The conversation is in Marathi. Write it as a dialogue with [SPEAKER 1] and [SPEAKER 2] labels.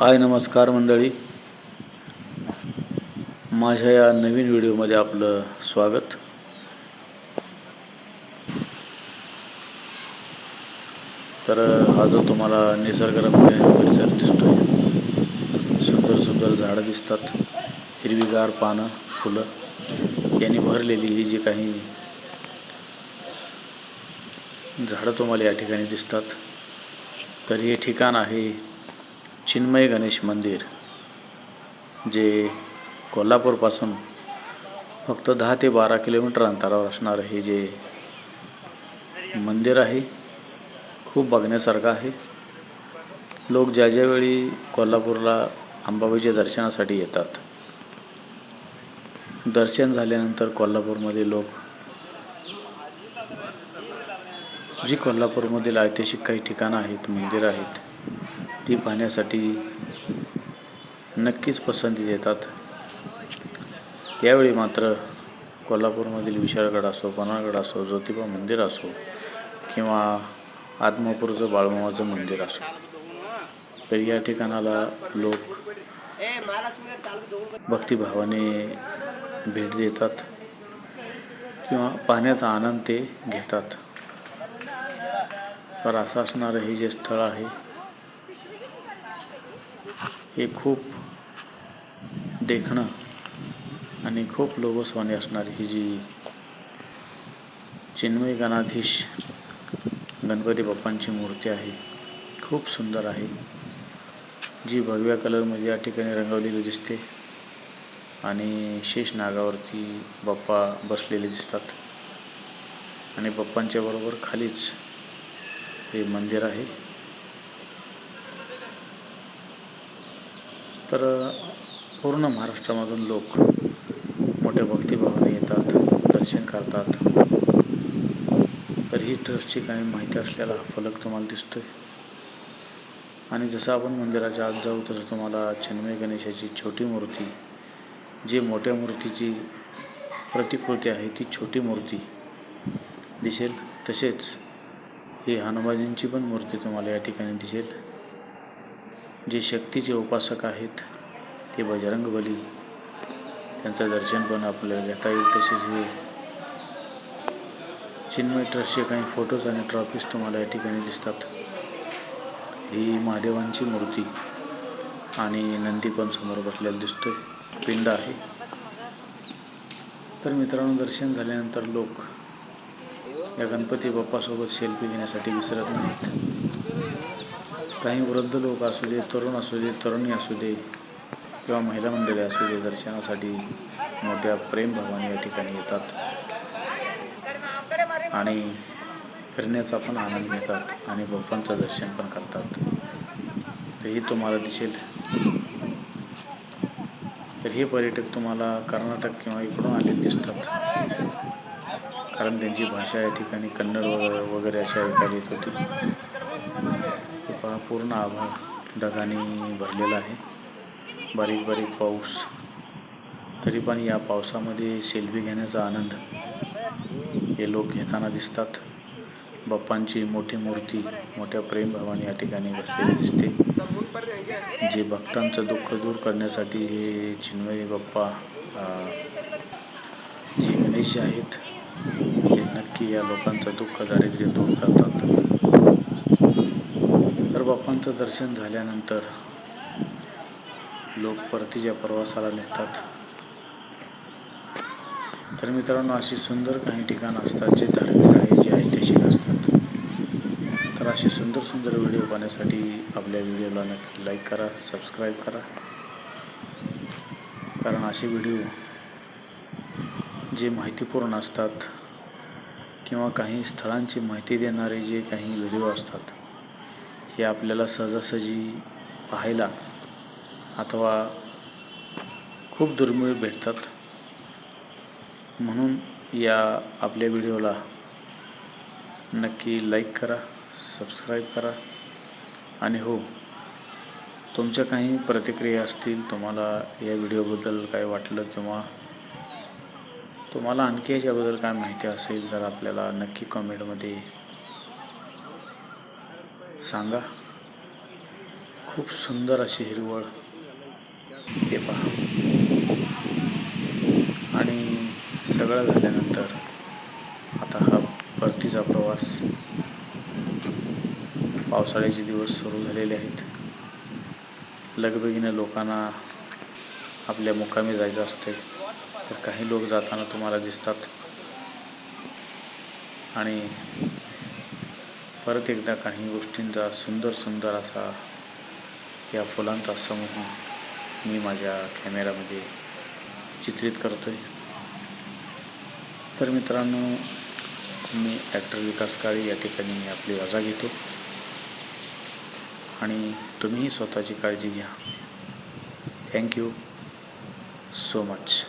[SPEAKER 1] हाय नमस्कार मंडळी. माझ्या या नवीन व्हिडिओमध्ये आपलं स्वागत. तर हा जो तुम्हाला निसर्गरम्य परिसर दिसतोय. सुंदर सुंदर झाडं दिसतात. हिरवीगार पानं फुलं. यांनी भरलेली ही जी काही झाडं तुम्हाला या ठिकाणी दिसतात. तर हे ठिकाण आहे चिन्मय गणेश मंदिर जे कोल्हापूरपासून फक्त दहा ते बारा किलोमीटर अंतरावर असणारं हे जे मंदिर आहे खूप बघण्यासारखं आहे. लोक ज्या ज्यावेळी कोल्हापूरला अंबाबाईच्या दर्शनासाठी येतात दर्शन झाल्यानंतर कोल्हापूरमध्ये लोक जी कोल्हापूरमधील ऐतिहासिक काही ठिकाणं आहेत मंदिरं आहेत ती पाहण्यासाठी नक्कीच पसंती देतात. त्यावेळी मात्र कोल्हापूरमधील विशाळगड असो पन्हाळगड असो ज्योतिबा मंदिर असो किंवा आदमापूरचं बाळमामाचं मंदिर असो तर या ठिकाणाला लोक भक्तिभावाने भेट देतात किंवा पाहण्याचा आनंद ते घेतात. तर असं असणारं हे जे स्थळ आहे हे खूप देखणं आणि खूप लोकसवानी असणारी ही जी चिन्मय गणाधीश गणपती बाप्पांची मूर्ती आहे खूप सुंदर आहे. जी भगव्या कलरमध्ये या ठिकाणी रंगवलेली दिसते आणि शेष नागावरती बाप्पा बसलेले दिसतात. आणि बाप्पांच्या बरोबर खालीच हे मंदिर आहे. तर पूर्ण महाराष्ट्रामधून लोक मोठ्या भक्तिभावाने येतात दर्शन करतात. तर ही ट्रस्टची काही माहिती असलेला हा फलक तुम्हाला दिसतोय. आणि जसं आपण मंदिराच्या आत जाऊ तसं तुम्हाला चिन्मय गणेशाची छोटी मूर्ती जी मोठ्या मूर्तीची प्रतिकृती आहे ती छोटी मूर्ती दिसेल. तसेच ही हनुमाजींची पण मूर्ती तुम्हाला या ठिकाणी दिसेल. जे शक्तीचे उपासक आहेत ते बजरंगबली त्यांचं दर्शन पण आपल्याला घेता येईल तसेच हे चिन्मय ट्रस्टचे काही फोटोज आणि ट्रॉफीज तुम्हाला या ठिकाणी दिसतात. ही महादेवांची मूर्ती आणि नंदी पण समोर बसलेला दिसतोय. पिंड आहे. तर मित्रांनो दर्शन झाल्यानंतर लोक या गणपती बाप्पासोबत सेल्फी घेण्यासाठी विसरत नाहीत. काही वृद्ध लोक असू दे तरुण असू दे तरुणी असू दे किंवा महिला मंडळी असू दे दर्शनासाठी मोठ्या प्रेमभावाने या ठिकाणी येतात. आणि फिरण्याचा पण आनंद घेतात आणि बाप्पांचं दर्शन पण करतात. तेही तुम्हाला दिसेल. तर हे पर्यटक तुम्हाला कर्नाटक किंवा इकडून आलेले दिसतात. कारण त्यांची भाषा या ठिकाणी कन्नड वगैरे वगैरे अशा ऐकायला येत होती. पहा पूर्ण आभाळ ढगाने भरलेला आहे. बारीक बारीक पाऊस. तरी पण या पावसामध्ये सेल्फी घेण्याचा आनंद. हे लोक घेताना दिसतात. बाप्पांची मोठी मूर्ती मोठ्या प्रेमभावाने या ठिकाणी बसलेली दिसते. जे भक्तांचं दुःख दूर करण्यासाठी हे चिन्मय बाप्पा जे गणेश आहेत ते नक्की या लोकांचं दुःख दारिद्र्य दूर करतात. बाप्पांचं दर्शन झाल्यानंतर लोक परतीच्या प्रवासाला निघतात. तर मित्रांनो अशी सुंदर काही ठिकाणं असतात जे धार्मिक आहे जे ऐतिहासिक असतात. तर असे सुंदर सुंदर व्हिडिओ पाहण्यासाठी आपल्या व्हिडिओला नक्की लाईक करा सबस्क्राईब करा. कारण असे व्हिडिओ जे माहितीपूर्ण असतात किंवा काही स्थळांची माहिती देणारे जे काही व्हिडिओ असतात हे आपल्याला सहजासहजी पाहायला अथवा खूप दुर्मिळ भेटतात. म्हणून या आपल्या व्हिडिओला नक्की लाईक करा सबस्क्राईब करा. आणि हो तुमच्या काही प्रतिक्रिया असतील तुम्हाला या व्हिडिओबद्दल काय वाटलं किंवा तुम्हाला आणखी याच्याबद्दल काय माहिती असेल तर आपल्याला नक्की कॉमेंटमध्ये सांगा. खूप सुंदर अशी हिरवळ. हे पहा. आणि सगळं झाल्यानंतर आता हा परतीचा प्रवास. पावसाळ्याचे दिवस सुरू झालेले आहेत. लगबगीनं लोकांना आपल्या मुक्कामी जायचं असते तर काही लोक जाताना तुम्हाला दिसतात. आणि परत एकदा काही गोष्टींचा सुंदर सुंदर असा या फुलांचा समूह मी माझ्या कॅमेरामध्ये चित्रित करतो आहे तर मित्रांनो मी ॲक्टर विकास काळे या ठिकाणी आपली रजा घेतो. आणि तुम्हीही स्वतःची काळजी घ्या. Thank you so much.